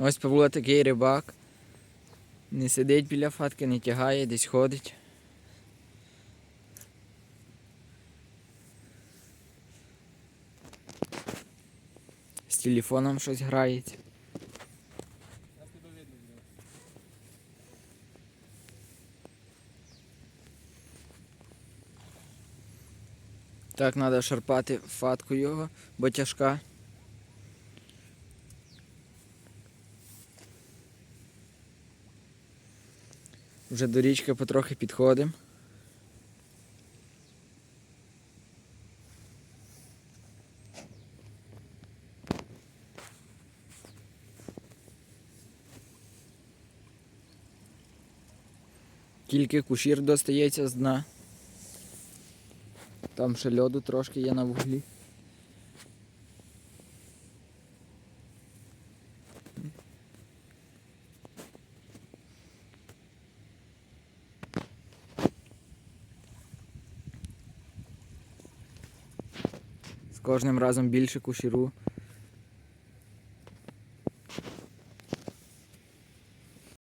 Ось Павло такий рибак. Не сидить біля фатки, не тягає, десь ходить. З телефоном щось грається. Так, треба шарпати фатку його, бо тяжка. Вже до річки потрохи підходимо. Тільки кушір достається з дна. Там ще льоду трошки є на вуглі. Кожним разом більше кушіру